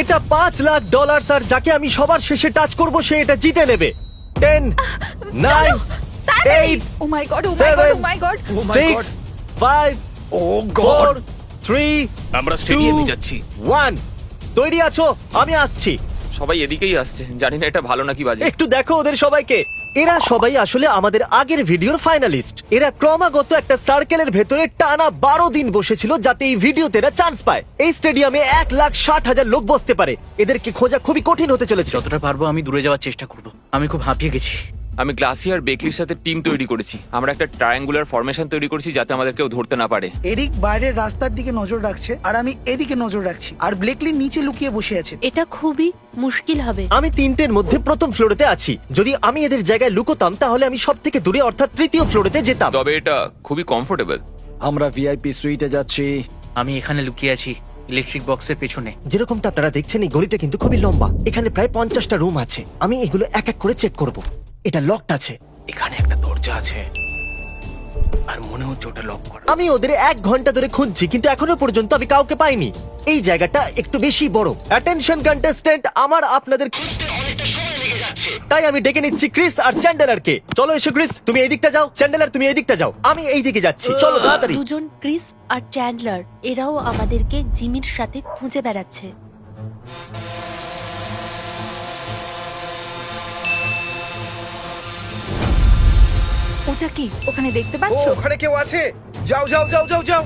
এটা পাঁচ লাখ ডলার আর যাকে আমি সবার শেষে টাচ করব সে এটা জিতে নেবে। Ten nine eight oh my God oh my God oh my God six five oh God three আমরা স্টেডিয়ামে যাচ্ছি। ওয়ান তৈরি আছো? আমি আসছি। সবাই এদিকেই আসছে। জানি না এটা ভালো নাকি বাজে। একটু দেখো ওদের সবাইকে। এরা সবাই আসলে আমাদের আগের ভিডিওর ফাইনালিস্ট। এরা ক্রমাগত একটা সার্কেলের ভেতরে টানা বারো দিন বসেছিল যাতে এই ভিডিওতে এরা চান্স পায়। এই স্টেডিয়ামে এক লাখ ষাট হাজার লোক বসতে পারে। এদেরকে খোঁজা খুবই কঠিন হতে চলেছে যতটা পারব আমি দূরে যাওয়ার চেষ্টা করব। আমি খুব হাঁপিয়ে গেছি। আমি গ্লাসিয়ার বেকলির সাথে টিম তৈরি করেছি। আমরা একটা ট্রায়াঙ্গুলার ফরমেশন তৈরি করেছি যাতে আমাদের কেউ ধরতে না পারে। এরিক বাইরের রাস্তার দিকে নজর রাখছে আর আমি এদিকে নজর রাখছি। আর ব্লেকলি নিচে লুকিয়ে বসে আছে। এটা খুবই মুশকিল হবে। আমি তিনটের মধ্যে প্রথম ফ্লোরেতে আছি। যদি আমি এদের জায়গায় লুকোতাম তাহলে আমি সব থেকে দূরে অর্থাৎ তৃতীয় ফ্লোরেতে যেতাম। তবে এটা খুবই কমফোর্টেবল আমরা ভিআইপি সুইটে যাচ্ছি। আমি এখানে লুকিয়ে আছি ইলেকট্রিক বক্সের পেছনে। যেরকমটা আপনারা দেখছেন এই গলিটা কিন্তু খুবই লম্বা। এখানে প্রায় পঞ্চাশটা রুম আছে। আমি এগুলো এক এক করে চেক করব। এটা লকড আছে। এখানে একটা দরজা আছে। আর মনে হচ্ছে ওটা লক করা। আমি ওদের এক ঘণ্টা ধরে খুঁজছি কিন্তু এখনও পর্যন্ত আমি কাউকে পাইনি। এই জায়গাটা একটু বেশি বড়। অ্যাটেনশন কন্টেস্ট্যান্ট আমার আপনাদের খুঁজতে অনেকটা সময় লেগে যাচ্ছে। তাই আমি ডেকে নিচ্ছি ক্রিস আর চ্যান্ডেলারকে। চলো এসো ক্রিস তুমি এই দিকটা যাও। চ্যান্ডেলার তুমি এই দিকটা যাও। আমি এই দিকে যাচ্ছি। চলো তাড়াতাড়ি। দুজন ক্রিস আর চ্যান্ডলার এরাও আমাদেরকে জিমির সাথে খুঁজে বেড়াচ্ছে। ওটা কি? ওখানে দেখতে ও পাচ্ছো ওখানে কেউ আছে। যাও যাও যাও যাও যাও।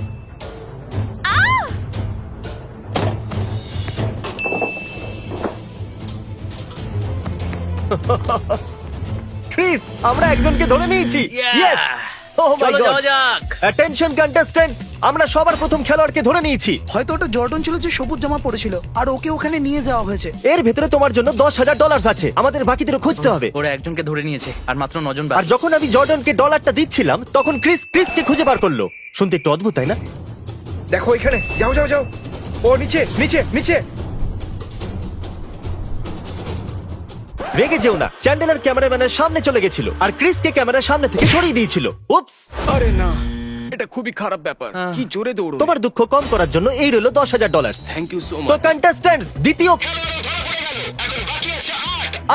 ক্রিস আমরা একজনকে ধরে নিয়েছি। Yeah! ইয়েস ও মাই চলো গড যাক। অ্যাটেনশন কন্টেস্ট্যান্টস আমরা সবার প্রথম খেলোয়াড়কে ধরে নিয়েছি। হয়তো ওটা জর্ডন ছিল যে সবুজ জামা পড়েছিল আর ওকে ওখানে নিয়ে যাওয়া হয়েছে। এর ভেতরে তোমার জন্য দশ হাজার ডলার আছে। আমাদের বাকিদেরও খুঁজতে হবে। ওরা একজনকে ধরে নিয়েছে আর মাত্র নজন আর বাকি যখন আমি জর্ডনকে ডলারটা দিচ্ছিলাম তখন ক্রিস ক্রিসকে খুঁজে বার করল। শুনতে একটু অদ্ভুত তাই না? দেখো এখানে যাও যাও যাও। ও নিচে নিচে নিচে। রেগে যেও না। চ্যান্ডেলার ক্যামেরাম্যানের সামনে চলে গেছিল আর ক্রিসকে ক্যামেরার সামনে থেকে সরিয়ে দিয়েছিল। উপস আরে না। এটা খুবই খারাপ ব্যাপার। কি জোরে দৌড়ো তোমার দুঃখ কম করার জন্য এই রইল দশ হাজার ডলার থ্যাংক ইউ সো তো মাচ কন্টেস্ট্যান্টস দ্বিতীয়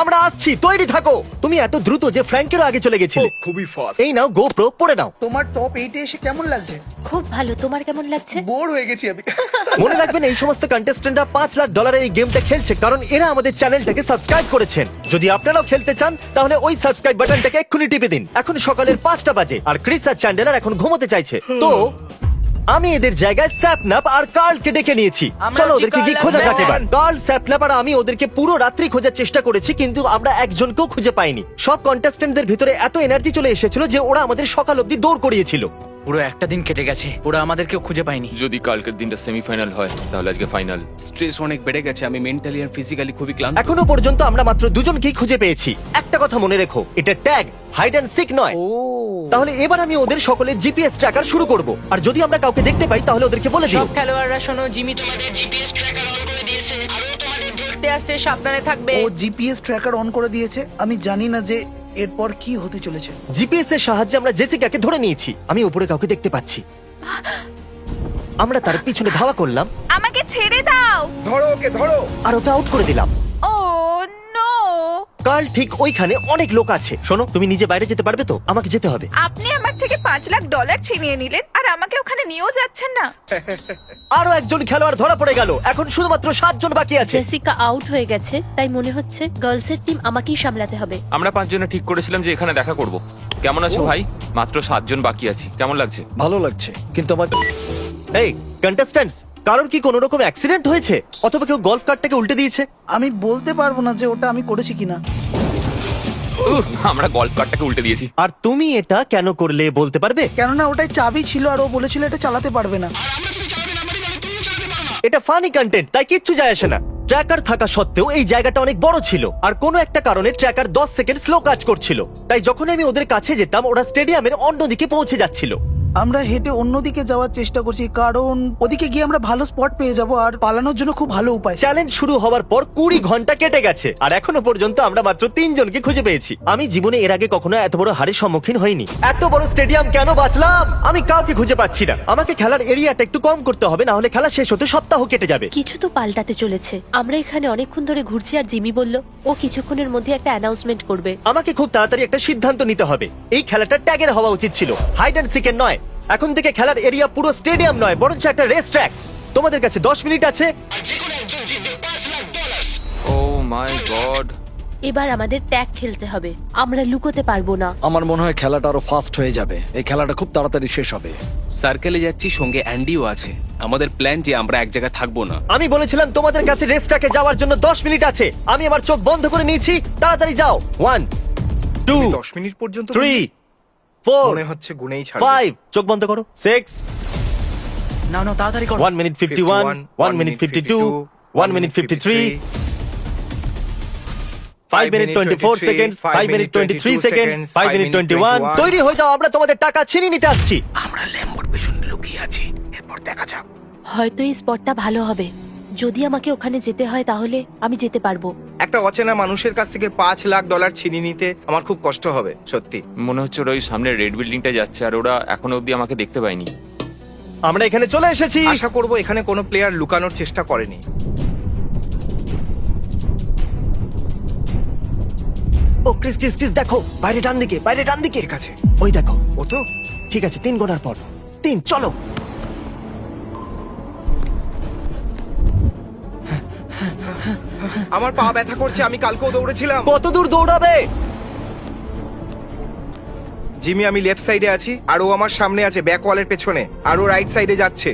আমরা আসছি তৈরি থাকো। তুমি এত দ্রুত যে ফ্র্যাঙ্কেরও আগে চলে গেছিলে। খুবই ফাস্ট এই নাও গোপ্রো পড়ে নাও। তোমার টপ এইটে এসে কেমন লাগছে? খুব ভালো। তোমার কেমন লাগছে? বোর হয়ে গেছি আমি। মনে রাখবেন এই সমস্ত কন্টেস্টেন্টরা পাঁচ লাখ ডলারের এই গেমটা খেলছে কারণ এরা আমাদের চ্যানেলটাকে সাবস্ক্রাইব করেছেন। যদি আপনারাও খেলতে চান তাহলে ওই সাবস্ক্রাইব বাটনটাকে এক্ষুনি টিপে দিন। এখন সকালের পাঁচটা বাজে আর ক্রিস আর চ্যান্ডেলার এখন ঘুমোতে চাইছে। তো আমি এদের জায়গায় স্যাপনাপ আর কার্লকে ডেকে নিয়েছি। আমরা চলো হচ্ছি ওদেরকে কি কার্ল আর খোঁজা যাক। এবার। কার্ল স্যাপনাপ আর আমি ওদেরকে পুরো রাত্রি খোঁজার চেষ্টা করেছি কিন্তু আমরা একজনকেও খুঁজে পাইনি। সব কন্টেস্ট্যান্টদের ভিতরে এত এনার্জি চলে এসেছিল যে ওরা আমাদের সকাল অবধি দৌড় করিয়েছিল। পুরো একটা দিন কেটে গেছে। ওরা আমাদেরকেও খুঁজে পায়নি। যদি কালকের দিনটা সেমিফাইনাল হয় তাহলে আজকে ফাইনাল। স্ট্রেস অনেক বেড়ে গেছে আমি মেন্টালি আর ফিজিক্যালি খুবই ক্লান্ত। এখনও পর্যন্ত আমরা মাত্র দুজনকেই খুঁজে পেয়েছি। একটা কথা মনে রেখো এটা ট্যাগ হাইড অ্যান্ড সিক নয়। তাহলে এবার আমি ওদের সকলে জিপিএস ট্র্যাকার শুরু করব। আর যদি আমরা কাউকে দেখতে পাই তাহলে ওদেরকে বলে দিও। সব খেলোয়াড়রা শোনো জিমি তোমাদের জিপিএস ট্র্যাকার অন করে দিয়েছে আর ও তোমাদের ধরতে আসছে সাবধানে থাকবে। ও জিপিএস ট্র্যাকার অন করে দিয়েছে আমি জানি না যে এরপর কি হতে চলেছে? জিপিএস এর সাহায্যে আমরা জেসিকাকে ধরে নিয়েছি। আমি উপরে কাউকে দেখতে পাচ্ছি। আমরা তার পিছনে ধাওয়া করলাম। আমাকে ছেড়ে দাও! ধরো ওকে ধরো! আর ওকে আউট করে দিলাম। কাল ঠিক ওইখানে অনেক লোক আছে। শোনো তুমি নিজে বাইরে যেতে পারবে তো? আমাকে যেতে হবে। আপনি আমার থেকে পাঁচ লাখ ডলার ছিনিয়ে নিলেন আর আমাকে ওখানে নিয়েও যাচ্ছেন না। আরও একজন খেলোয়াড় ধরা পড়ে গেল। এখন শুধুমাত্র সাতজন বাকি আছে। জেসিকা আউট হয়ে গেছে তাই মনে হচ্ছে গার্লসের টিম আমাকেই সামলাতে হবে। আমরা পাঁচজনে ঠিক করেছিলাম যে এখানে দেখা করব। কেমন আছো ভাই? মাত্র সাতজন বাকি আছি। কেমন লাগছে? ভালো লাগছে কিন্তু আমার এই কন্টেস্ট্যান্টস কারোর কি কোনো রকম অ্যাক্সিডেন্ট হয়েছে? অথবা কেউ গলফ কার্টটাকে উল্টে দিয়েছে? আমি বলতে পারব না যে ওটা আমি করেছি কিনা। উহ, আমরা গল্ফ কার্ডটাকে উল্টে দিয়েছি। আর তুমি এটা কেন করলে বলতে পারবে? কেননা ওটাই চাবি ছিল আর ও বলেছিল এটা চালাতে পারবে না। এটা ফানি কন্টেন্ট তাই কিচ্ছু যায় আসে না। ট্র্যাকার থাকা সত্ত্বেও এই জায়গাটা অনেক বড় ছিল। আর কোনো একটা কারণে ট্র্যাকার 10 সেকেন্ড স্লো কাজ করছিল। তাই যখন আমি ওদের কাছে যেতাম ওরা স্টেডিয়ামের অন্যদিকে পৌঁছে যাচ্ছিল। আমরা হেঁটে অন্যদিকে যাওয়ার চেষ্টা করছি কারণ ওদিকে গিয়ে আমরা ভালো স্পট পেয়ে যাব আর পালানোর জন্য খুব ভালো উপায়। চ্যালেঞ্জ শুরু হওয়ার পর কুড়ি ঘণ্টা কেটে গেছে আর এখনও পর্যন্ত আমরা মাত্র তিনজনকে খুঁজে পেয়েছি। আমি জীবনে এর আগে কখনো এত বড় হারের সম্মুখীন হইনি। এত বড় স্টেডিয়াম কেন বাঁচলাম? আমি কাউকে খুঁজে পাচ্ছি না। আমাকে খেলার এরিয়াটা একটু কম করতে হবে না হলে খেলা শেষ হতে সপ্তাহ কেটে যাবে। কিছু তো পাল্টাতে চলেছে। আমরা এখানে অনেকক্ষণ ধরে ঘুরছি আর জিমি বলল ও কিছুক্ষণের মধ্যে একটা অ্যানাউন্সমেন্ট করবে। আমাকে খুব তাড়াতাড়ি একটা সিদ্ধান্ত নিতে হবে। এই খেলাটা ট্যাগের হওয়া উচিত ছিল। হাইড অ্যান্ড সিকের নয় এখন থেকে খেলার এরিয়া পুরো স্টেডিয়াম নয় বরঞ্চ একটা রেস ট্র্যাক তোমাদের কাছে দশ মিনিট আছে। ও মাই গড এবার আমাদের ট্যাগ খেলতে হবে। আমরা লুকোতে পারব না। আমার মনে হয় খেলাটা আরও ফাস্ট হয়ে যাবে। এই খেলাটা খুব তাড়াতাড়ি শেষ হবে। সার্কেলে যাচ্ছি সঙ্গে অ্যান্ডিও আছে। আমাদের প্ল্যান যে আমরা এক জায়গায় থাকব না। আমি বলেছিলাম তোমাদের কাছে রেসটাকে যাওয়ার জন্য দশ মিনিট আছে। আমি আমার চোখ বন্ধ করে নিয়েছি। তাড়াতাড়ি যাও। ওয়ান টু দশ মিনিট পর্যন্ত থ্রি ফোর মনে হচ্ছে গুনেই ছাড়বে। ফাইভ চোখ বন্ধ করো। সিক্স না না তাড়াতাড়ি করো। One minute fifty one one minute fifty two one minute fifty three five minute twenty four second five minute twenty three second five minute twenty one তৈরি হয়ে যাও আমরা তোমাদের টাকা ছিনিয়ে নিতে আসছি। আমরা ল্যাম্বোর পেছনে লুকিয়ে আছি এরপর দেখা যাক। হয়তো এই স্পটটা ভালো হবে। যদি আমাকে ওখানে যেতে হয় তাহলে আমি যেতে পারব। একটা অচেনা মানুষের কাছ থেকে পাঁচ লাখ ডলার ছিনিয়ে নিতে আমার খুব কষ্ট হবে সত্যি। মনে হচ্ছে ওরা ওই সামনে রেড বিল্ডিংটা যাচ্ছে আর ওরা এখনও অবধি আমাকে দেখতে পায়নি। আমরা এখানে চলে এসেছি। আশা করব এখানে কোনো প্লেয়ার লুকানোর চেষ্টা করেনি। ও ক্রিস ক্রিস ক্রিস দেখো বাইরে ডান দিকে বাইরে ডান দিকে ঠিক আছে। ওই দেখো ও তো ঠিক আছে তিন গোনার পর। তিন চলো। আমার পা ব্যথা করছে আমি কালকেও দৌড়েছিলাম। কত দূর দৌড়াবে? জিমি আমি লেফট সাইডে আছি আর ও আমার সামনে আছে ব্যাক ওয়ালের পেছনে আর ও রাইট সাইডে যাচ্ছে।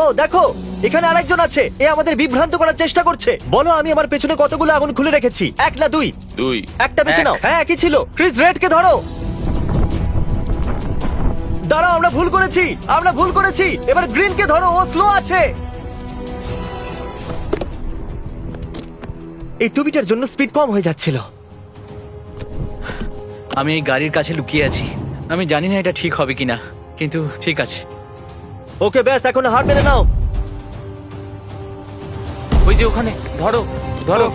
ও দেখো এখানে আরেকজন আছে এ আমাদের বিভ্রান্ত করার চেষ্টা করছে। বলো আমি আমার পেছনে কতগুলো আগুন খুলে রেখেছি? এক না দুই? দুই। একটা বেছে নাও। হ্যাঁ একই ছিল। ক্রিস রেডকে ধরো। দাঁড়াও আমরা ভুল করেছি আমরা ভুল করেছি। এবার গ্রিনকে ধরো ও স্লো আছে। এই টুবিটার জন্য স্পিড কম হয়ে যাচ্ছিল। আমি এই গাড়ির কাছে লুকিয়ে আছি। আমি জানি না এটা ঠিক হবে কিনা কিন্তু ঠিক আছে। ওকে ব্যাস এখন হার মেনে নাও। ওই যে ওখানে ধরো ধরো!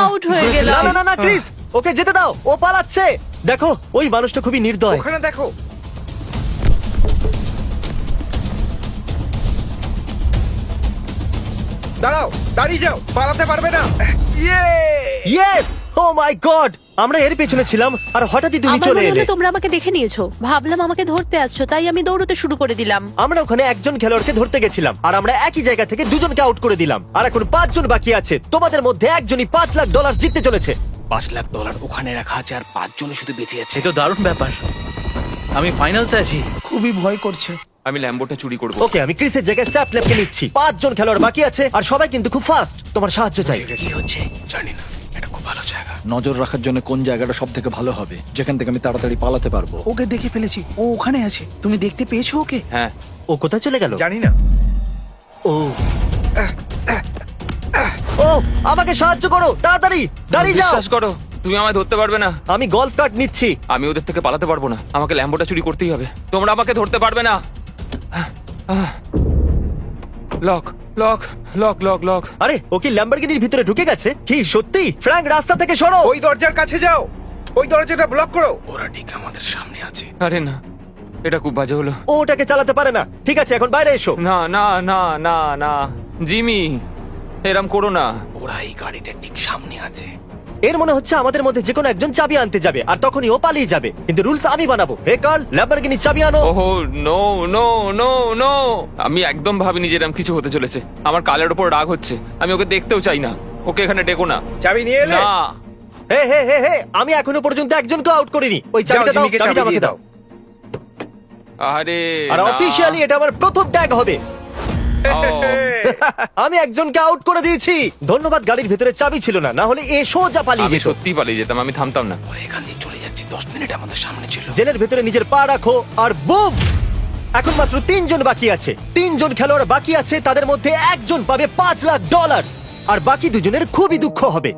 আউট হয়ে না গেলাম না না না ক্রিস ওকে যেতে দাও ও পালাচ্ছে। দেখো ওই মানুষটা খুবই নির্দয়। ওখানে দেখো। দাঁড়াও দাঁড়িয়ে যাও পালাতে পারবে না। ইয়ে ইয়েস ও মাই গড আমরা এর পেছনে ছিলাম আর হঠাৎই তুমি আমার চলে মনে এলে। হলো তোমরা আমাকে দেখে নিয়েছো। ভাবলাম আমাকে ধরতে আসছো তাই আমি দৌড়তে শুরু করে দিলাম। আমরা ওখানে একজন খেলোয়াড়কে ধরতে গেছিলাম আর আমরা একই জায়গা থেকে দুজনকে আউট করে দিলাম। আর এখন পাঁচজন বাকি আছে তোমাদের মধ্যে একজনই পাঁচ লাখ ডলার জিততে চলেছে। পাঁচ লাখ ডলার ওখানে রাখা আছে আর পাঁচজনে শুধু বেঁচে আছে। সে তো দারুণ ব্যাপার। আমি ফাইনালসে আছি। খুবই ভয় করছে। আমি ল্যাম্বোটা চুরি করব। ওকে আমি ক্রিসের জায়গায় স্যাপ ল্যাপকে নিচ্ছি। পাঁচজন খেলোয়াড় বাকি আছে আর সবাই কিন্তু খুব ফাস্ট তোমার সাহায্য চাই। কি হচ্ছে জানি না এটা খুব ভালো জায়গা। নজর রাখার জন্য কোন জায়গাটা সব থেকে ভালো হবে? যেখান থেকে আমি তাড়াতাড়ি পালাতে পারব। ওকে দেখে ফেলেছি। ও ওখানে আছে। তুমি দেখতে পেয়েছ ওকে? হ্যাঁ। ও কোথায় চলে গেল? জানি না। ও। ও আমাকে সাহায্য করো তাড়াতাড়ি দাঁড়িয়ে যাও। বিশ্বাস করো তুমি আমায় ধরতে পারবে না। আমি গলফ কার্ট নিচ্ছি। আমি ওদের থেকে পালাতে পারব না। আমাকে ল্যাম্বোটা চুরি করতেই হবে। তোমরা আমাকে ধরতে পারবে না। Lock lock lock lock lock আরে ও কি ল্যাম্বরগিনির ভিতরে ঢুকে গেছে? কি সত্যি? ফ্র্যাঙ্ক রাস্তা থেকে সরো। ওই দরজার কাছে যাও। ওই দরজাটা ব্লক করো। ওরা ঠিক আমাদের সামনে আছে। আরে না এটা খুব বাজে হলো। ও ওটাকে চালাতে পারে না। ঠিক আছে এখন বাইরে এসো। না না না না না। জিমি এরম করো না। ওরা এই গাড়িটার ঠিক সামনে আছে। এর মনে হচ্ছে আমাদের মধ্যে যে কোনো একজন চাবি আনতে যাবে আর তখনই ও পালিয়ে যাবে। কিন্তু রুলস আমি বানাবো। হে কার্ল ল্যাম্বরগিনি চাবি আনো। ওহো নো নো নো নো। আমি একদম ভাবিনি যে এরম কিছু হতে চলেছে। আমার কালের ওপর রাগ হচ্ছে। আমি ওকে দেখতেও চাই না। ওকে এখানে ডেকো না। চাবি নিয়ে এলে? না। হে হে হে হে আমি এখনও পর্যন্ত একজনকে আউট করিনি। ওই চাবিটা দাও জিমিকে চাবিটা চাবি আমাকে দিয়ে দাও। আরে আর না। অফিশিয়ালি এটা আমার প্রথম ট্যাগ হবে। আমি একজনকে আউট করে দিয়েছি। ধন্যবাদ গাড়ির ভিতরে চাবি ছিল না না হলে এ সোজা পালিয়ে আমি যেত। সত্যি পালিয়ে যেতাম আমি থামতাম না। ওরা এখান দিয়ে চলে যাচ্ছে দশ মিনিট আমাদের সামনে ছিল। জেলের ভেতরে নিজের পা রাখো আর বুম! এখন মাত্র তিনজন বাকি আছে। তিনজন খেলোয়াড় বাকি আছে তাদের মধ্যে একজন পাবে পাঁচ লাখ ডলার আর বাকি দুজনের খুবই দুঃখ হবে।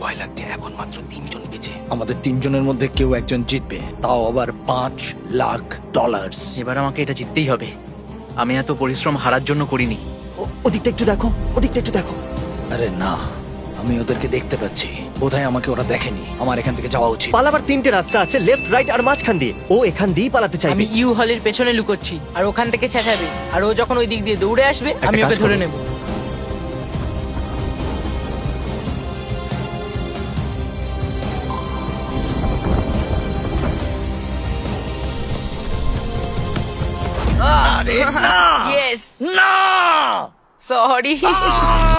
ভয় লাগছে এখন মাত্র তিনজন বেঁচে আমাদের তিনজনের মধ্যে কেউ একজন জিতবে তাও আবার পাঁচ লাখ ডলার এবার আমাকে এটা জিততেই হবে। আমি এত পরিশ্রম হারার জন্য করিনি। ওদিকটা একটু দেখো ওদিকটা একটু দেখো। আরে না আমি ওদেরকে দেখতে পাচ্ছি। বোধহয় আমাকে ওরা দেখেনি। আমার এখান থেকে যাওয়া উচিত। পালাবার তিনটে রাস্তা আছে লেফট রাইট আর মাঝখান দিয়ে। ও এখান দিয়েই পালাতে চাইবে। আমি ইউ হলের পেছনে লুকোচ্ছি আর ওখান থেকে চেঁচাবে আর ও যখন ওই দিক দিয়ে দৌড়ে আসবে আমি ওকে ধরে করো। নেব ইয়েস না সরি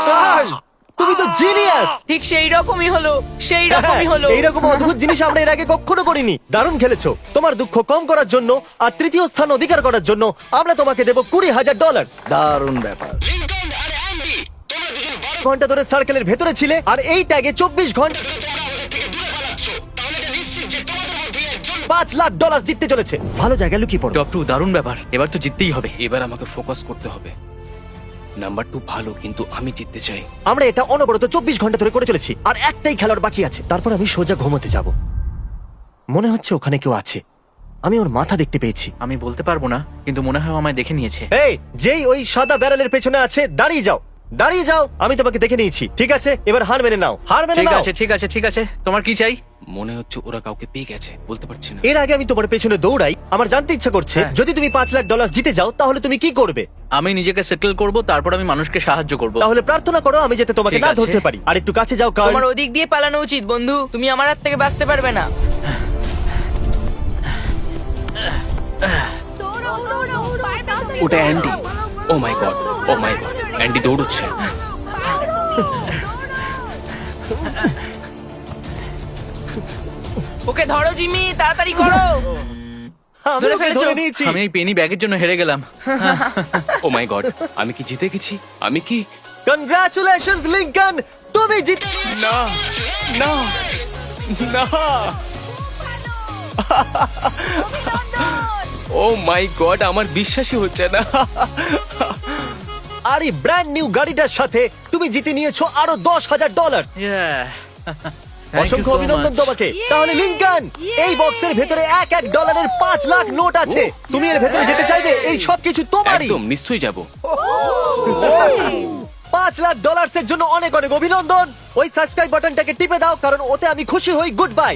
কার্ল, তুমি তো জিনিয়াস ঠিক সেই রকমই হলো সেই রকমই হলো। এইরকম অদ্ভুত জিনিস আমরা এর আগে কখনো করিনি। দারুণ খেলেছো। তোমার দুঃখ কম করার জন্য আর তৃতীয় স্থান অধিকার করার জন্য আমরা তোমাকে দেবো কুড়ি হাজার ডলার দারুণ ব্যাপার। ঘণ্টা ধরে সার্কেলের ভেতরে ছিলে আর এই ট্যাগে চব্বিশ ঘণ্টা পাঁচ লাখ ডলার জিততে চলেছে। ভালো জায়গা লুকিয়ে পড়ো। টপ টু দারুণ ব্যাপার। এবার তো জিততেই হবে। এবার আমাকে ফোকাস করতে হবে। নাম্বার টু ভালো কিন্তু আমি জিততে চাই। আমরা এটা অনবরত চব্বিশ ঘণ্টা ধরে করে চলেছি। আর একটাই খেলার বাকি আছে। তারপর আমি সোজা ঘুমোতে যাব। মনে হচ্ছে ওখানে কেউ আছে। আমি ওর মাথা দেখতে পেয়েছি। আমি বলতে পারব না কিন্তু মনে হয় আমায় দেখে নিয়েছে। এই যেই ওই সাদা ব্যারেলের পেছনে আছে দাঁড়িয়ে যাও। দাঁড়িয়ে যাও আমি তোমাকে দেখে নিয়েছি ঠিক আছে? এবার হার মেনে নাও হার মেনে ঠিক নাও। আছে ঠিক আছে ঠিক আছে। তোমার কি চাই? মনে হচ্ছে ওরা কাউকে পেয়ে গেছে বলতে পারছি না। এর আগে আমি তোমার পেছনে দৌড়াই আমার জানতে ইচ্ছা করছে হ্যাঁ। যদি তুমি পাঁচ লাখ ডলার জিতে যাও তাহলে তুমি কি করবে? আমি নিজেকে সেটেল করব তারপর আমি মানুষকে সাহায্য করব। তাহলে প্রার্থনা করো আমি যাতে তোমাকে ঠিক না আছে। ধরতে পারি। আর একটু কাছে যাও কারণ তোমার ওদিক দিয়ে পালানো উচিত বন্ধু। তুমি আমার হাত থেকে বাঁচতে পারবে না। ওটা Andy. Oh my God oh my God Andy দৌড়চ্ছে। ওকে ধরো জিমি তাড়াতাড়ি করো। আমি ধরে ওকে ফেলেছো? ধরে নিয়েছি। আমি এই পেনি ব্যাগের জন্য হেরে গেলাম। ও মাই গড আমি কি জিতে গেছি? আমি কি কনগ্রাচুলেশনস লিংকন তুমি জিত না না না। ও মাই গড আমার বিশ্বাসই হচ্ছে না। আর এই ব্র্যান্ড নিউ গাড়িটার সাথে তুমি জিতে নিয়েছো আরও দশ হাজার ডলার অসংখ্য অভিনন্দন তোমাকে। তাহলে লিংকন এই বক্সের ভেতরে এক এক ডলারের পাঁচ লাখ নোট আছে। তুমি এর ভেতরে যেতে চাইবে এই সব কিছু তোমারই। একদম নিশ্চয়ই যাব। পাঁচ লাখ ডলার্সের জন্য অনেক অনেক অভিনন্দন। ওই সাবস্ক্রাইব বাটনটাকে টিপে দাও কারণ ওতে আমি খুশি হই। Goodbye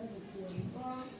Để.